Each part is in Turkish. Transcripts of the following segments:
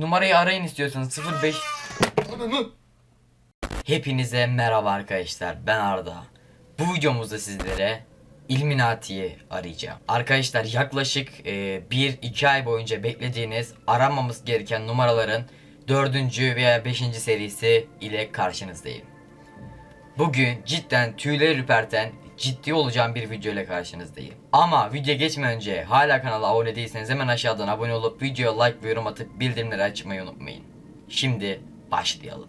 numarayı arayın istiyorsanız 05 Hepinize merhaba arkadaşlar ben Arda. Bu videomuzda sizlere Illuminati'yi arayacağım. Arkadaşlar yaklaşık 1-2 ay boyunca beklediğiniz aramamız gereken numaraların 4. veya 5. serisi ile karşınızdayım. Bugün cidden tüyleri ürperten ciddi olacağım bir video ile karşınızdayım. Ama video geçmeden önce hala kanala abone değilseniz hemen aşağıdan abone olup videoya like ve yorum atıp bildirimleri açmayı unutmayın. Şimdi başlayalım.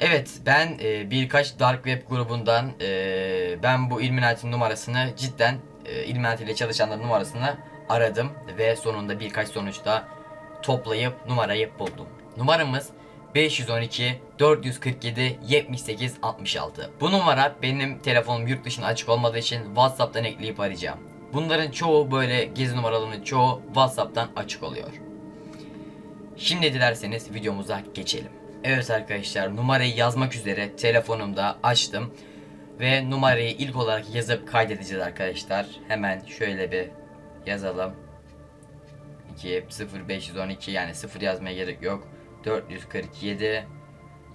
Evet ben e, birkaç dark web grubundan e, ben bu Illuminati numarasını cidden e, Illuminati ile çalışanların numarasını aradım ve sonunda birkaç sonuçta toplayıp numarayı buldum. Numaramız 512 447 78 66. Bu numara benim telefonum yurt dışına açık olmadığı için WhatsApp'tan ekleyip arayacağım. Bunların çoğu böyle gezi numaralarının çoğu WhatsApp'tan açık oluyor. Şimdi dilerseniz videomuza geçelim. Evet arkadaşlar numarayı yazmak üzere telefonumda açtım. Ve numarayı ilk olarak yazıp kaydedeceğiz arkadaşlar. Hemen şöyle bir yazalım. 2 0512 yani 0 yazmaya gerek yok. 447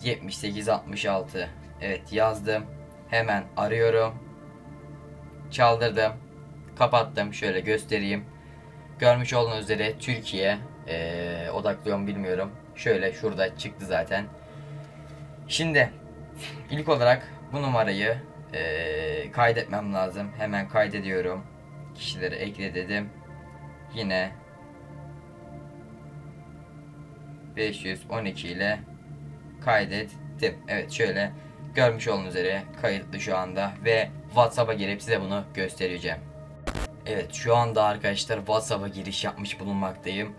78 66. Evet yazdım. Hemen arıyorum. Çaldırdım. Kapattım. Şöyle göstereyim. Görmüş olduğunuz üzere Türkiye ee, odaklıyorum bilmiyorum. Şöyle şurada çıktı zaten. Şimdi ilk olarak bu numarayı ee, kaydetmem lazım. Hemen kaydediyorum. Kişileri ekle dedim. Yine 512 ile kaydettim. Evet şöyle görmüş olduğunuz üzere kayıtlı şu anda ve WhatsApp'a girip size bunu göstereceğim. Evet şu anda arkadaşlar WhatsApp'a giriş yapmış bulunmaktayım.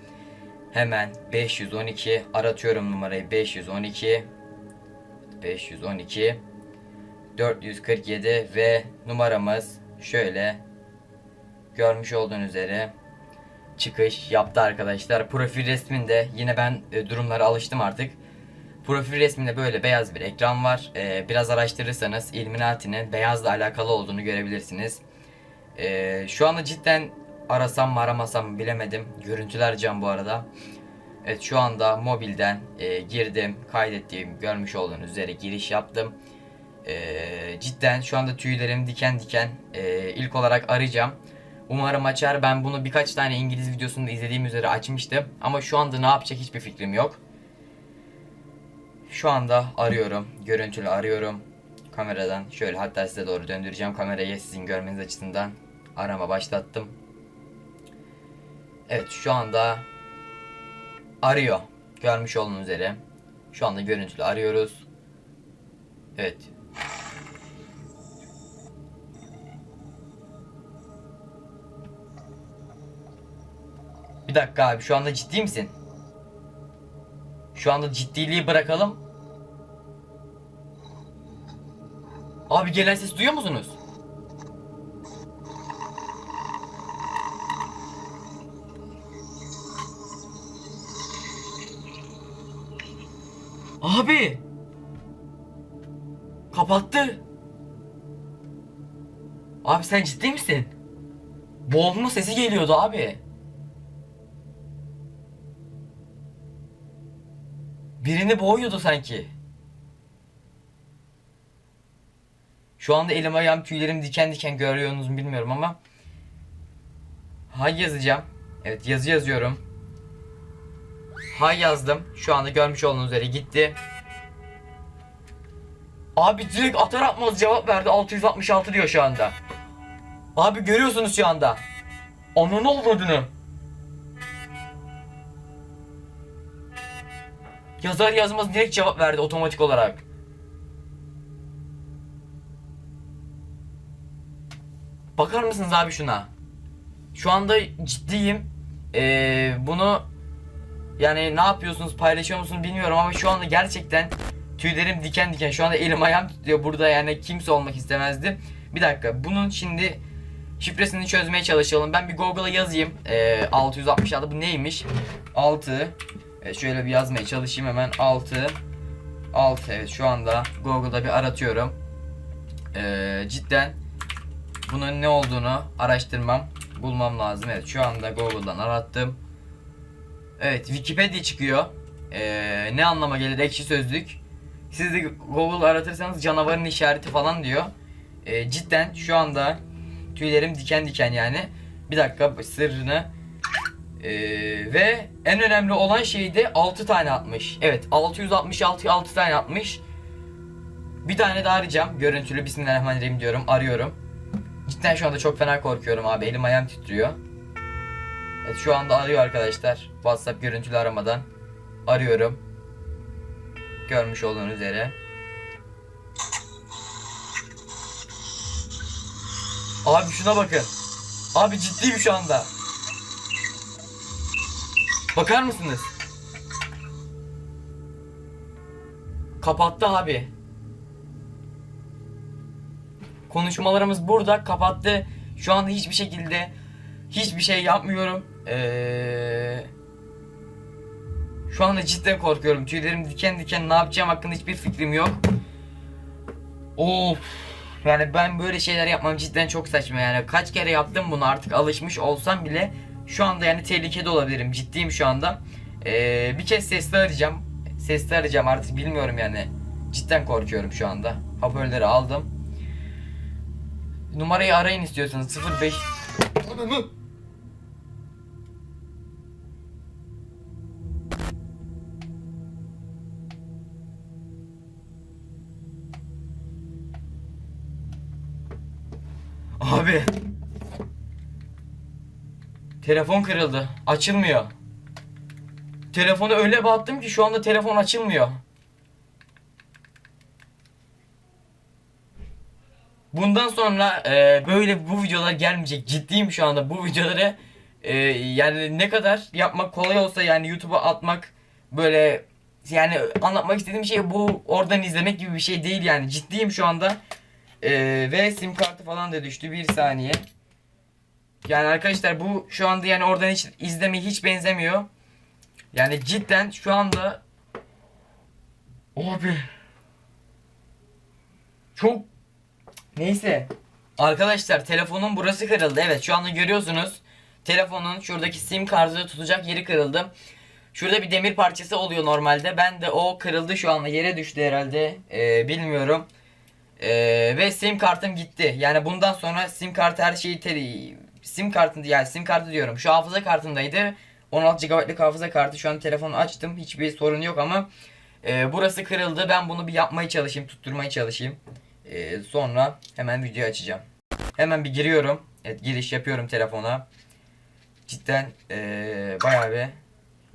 Hemen 512 aratıyorum numarayı 512 512 447 ve numaramız şöyle görmüş olduğunuz üzere çıkış yaptı arkadaşlar. Profil resminde yine ben e, durumlara alıştım artık. Profil resminde böyle beyaz bir ekran var. E, biraz araştırırsanız Illuminati'nin beyazla alakalı olduğunu görebilirsiniz. E, şu anda cidden arasam mı aramasam mı bilemedim. Görüntüler can bu arada. Evet şu anda mobilden e, girdim, kaydettiğim görmüş olduğunuz üzere giriş yaptım. E, cidden şu anda tüylerim diken diken. E, ilk olarak arayacağım. Umarım açar. Ben bunu birkaç tane İngiliz videosunda izlediğim üzere açmıştım. Ama şu anda ne yapacak hiçbir fikrim yok. Şu anda arıyorum. Görüntülü arıyorum. Kameradan şöyle hatta size doğru döndüreceğim kamerayı sizin görmeniz açısından. Arama başlattım. Evet şu anda arıyor. Görmüş olduğunuz üzere. Şu anda görüntülü arıyoruz. Evet. Bir dakika abi şu anda ciddi misin? Şu anda ciddiliği bırakalım. Abi gelen ses duyuyor musunuz? Abi! Kapattı. Abi sen ciddi misin? Boğulma sesi geliyordu abi. Birini boğuyordu sanki. Şu anda elim ayağım tüylerim diken diken görüyorsunuz mu bilmiyorum ama Hay yazacağım. Evet yazı yazıyorum. Hay yazdım. Şu anda görmüş olduğunuz üzere gitti. Abi direkt atar atmaz cevap verdi. 666 diyor şu anda. Abi görüyorsunuz şu anda. Onun olduğunu. Yazar yazmaz direkt cevap verdi otomatik olarak. Bakar mısınız abi şuna? Şu anda ciddiyim. Ee, bunu yani ne yapıyorsunuz paylaşıyor musunuz bilmiyorum ama şu anda gerçekten tüylerim diken diken. Şu anda elim ayağım tutuyor burada yani kimse olmak istemezdi. Bir dakika bunun şimdi şifresini çözmeye çalışalım. Ben bir Google'a yazayım. Ee, 666 bu neymiş? 6 Evet şöyle bir yazmaya çalışayım hemen 6 6 evet şu anda Google'da bir aratıyorum. Ee, cidden bunun ne olduğunu araştırmam, bulmam lazım. Evet şu anda Google'dan arattım. Evet Wikipedia çıkıyor. Ee, ne anlama gelir ekşi sözlük. Siz de Google aratırsanız canavarın işareti falan diyor. Ee, cidden şu anda tüylerim diken diken yani. Bir dakika sırrını. Ee, ve en önemli olan şey de 6 tane atmış. Evet 666 6 tane atmış. Bir tane daha arayacağım. Görüntülü Bismillahirrahmanirrahim diyorum. Arıyorum. Cidden şu anda çok fena korkuyorum abi. Elim ayağım titriyor. Evet şu anda arıyor arkadaşlar. WhatsApp görüntülü aramadan. Arıyorum. Görmüş olduğunuz üzere. Abi şuna bakın. Abi ciddiyim şu anda. Bakar mısınız? Kapattı abi. Konuşmalarımız burada kapattı. Şu anda hiçbir şekilde hiçbir şey yapmıyorum. Ee, şu anda cidden korkuyorum. Tüylerim diken diken ne yapacağım hakkında hiçbir fikrim yok. Of. Yani ben böyle şeyler yapmam cidden çok saçma yani. Kaç kere yaptım bunu artık alışmış olsam bile şu anda yani tehlikede olabilirim. Ciddiyim şu anda. Ee, bir kez sesli arayacağım. Sesli arayacağım artık bilmiyorum yani. Cidden korkuyorum şu anda. Hoparlörleri aldım. Numarayı arayın istiyorsanız 05 Ananı. Abi. Telefon kırıldı. Açılmıyor. Telefonu öyle battım ki şu anda telefon açılmıyor. Bundan sonra e, böyle bu videolar gelmeyecek. Ciddiyim şu anda bu videoları e, yani ne kadar yapmak kolay olsa yani YouTube'a atmak böyle yani anlatmak istediğim şey bu oradan izlemek gibi bir şey değil yani ciddiyim şu anda E, ve sim kartı falan da düştü bir saniye yani arkadaşlar bu şu anda yani oradan hiç izlemeye hiç benzemiyor yani cidden şu anda abi çok Neyse. Arkadaşlar telefonun burası kırıldı. Evet şu anda görüyorsunuz. Telefonun şuradaki sim kartı tutacak yeri kırıldı. Şurada bir demir parçası oluyor normalde. Ben de o kırıldı şu anda yere düştü herhalde. Ee, bilmiyorum. Ee, ve sim kartım gitti. Yani bundan sonra sim kartı her şeyi sim kartında yani sim kartı diyorum. Şu hafıza kartındaydı. 16 GB'lık hafıza kartı. Şu an telefonu açtım. Hiçbir sorun yok ama e, burası kırıldı. Ben bunu bir yapmaya çalışayım, tutturmaya çalışayım. Ee, sonra hemen video açacağım. Hemen bir giriyorum. Evet giriş yapıyorum telefona. Cidden ee, bayağı bir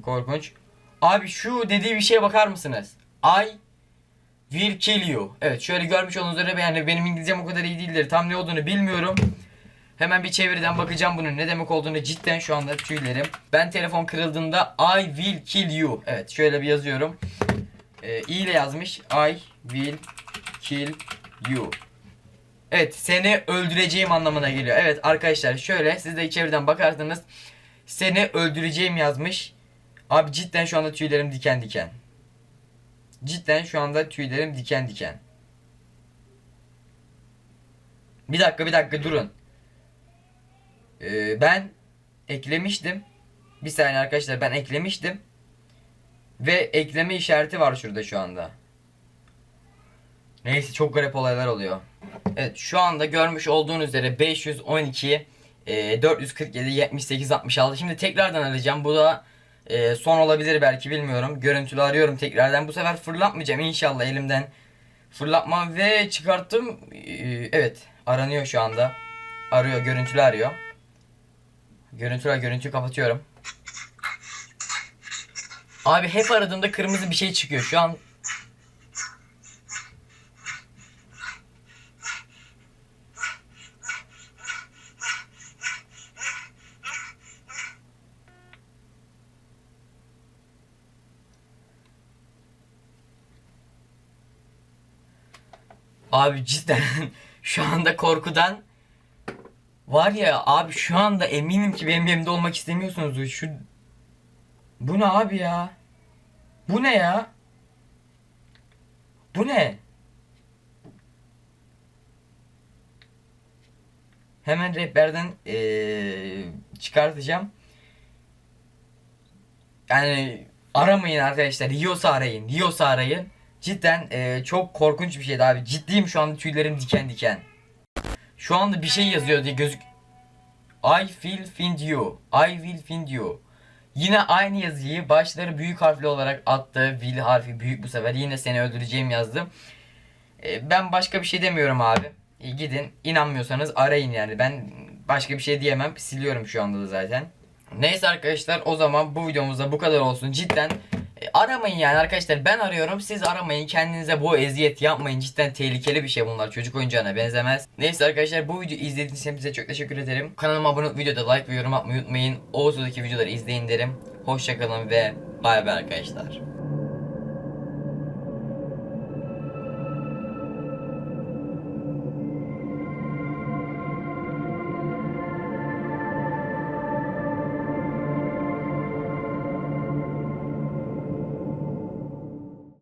korkunç. Abi şu dediği bir şeye bakar mısınız? I will kill you. Evet şöyle görmüş olduğunuz üzere yani benim İngilizcem o kadar iyi değildir. Tam ne olduğunu bilmiyorum. Hemen bir çeviriden bakacağım bunun ne demek olduğunu cidden şu anda tüylerim. Ben telefon kırıldığında I will kill you. Evet şöyle bir yazıyorum. Ee, i ile yazmış. I will kill you. Evet seni öldüreceğim anlamına geliyor. Evet arkadaşlar şöyle siz de içeriden bakarsanız seni öldüreceğim yazmış. Abi cidden şu anda tüylerim diken diken. Cidden şu anda tüylerim diken diken. Bir dakika bir dakika durun. Ee, ben eklemiştim. Bir saniye arkadaşlar ben eklemiştim. Ve ekleme işareti var şurada şu anda. Neyse çok garip olaylar oluyor. Evet şu anda görmüş olduğunuz üzere 512 e, 447 78 66. Şimdi tekrardan arayacağım. Bu da e, son olabilir belki bilmiyorum. Görüntülü arıyorum tekrardan. Bu sefer fırlatmayacağım inşallah elimden. Fırlatmam ve çıkarttım. E, evet aranıyor şu anda. Arıyor görüntülü arıyor. Görüntülü görüntüyü kapatıyorum. Abi hep aradığımda kırmızı bir şey çıkıyor. Şu an Abi cidden şu anda korkudan var ya abi şu anda eminim ki benim yerimde olmak istemiyorsunuz. Şu bu ne abi ya? Bu ne ya? Bu ne? Hemen rehberden eee, çıkartacağım. Yani Aramayın arkadaşlar. Yiyorsa arayın. Yiyorsa arayın. Cidden e, çok korkunç bir şeydi abi. Ciddiyim şu anda tüylerim diken diken. Şu anda bir şey yazıyor diye gözük... I will find you. I will find you. Yine aynı yazıyı başları büyük harfli olarak attı. Will harfi büyük bu sefer. Yine seni öldüreceğim yazdım. E, ben başka bir şey demiyorum abi. E, gidin. İnanmıyorsanız arayın yani. Ben başka bir şey diyemem. Siliyorum şu anda da zaten. Neyse arkadaşlar o zaman bu videomuzda bu kadar olsun. Cidden aramayın yani arkadaşlar. Ben arıyorum. Siz aramayın. Kendinize bu eziyet yapmayın. Cidden tehlikeli bir şey bunlar. Çocuk oyuncağına benzemez. Neyse arkadaşlar bu videoyu izlediğiniz için size çok teşekkür ederim. Kanalıma abone olup videoda like ve yorum atmayı unutmayın. O videoları izleyin derim. Hoşçakalın ve bay bay arkadaşlar.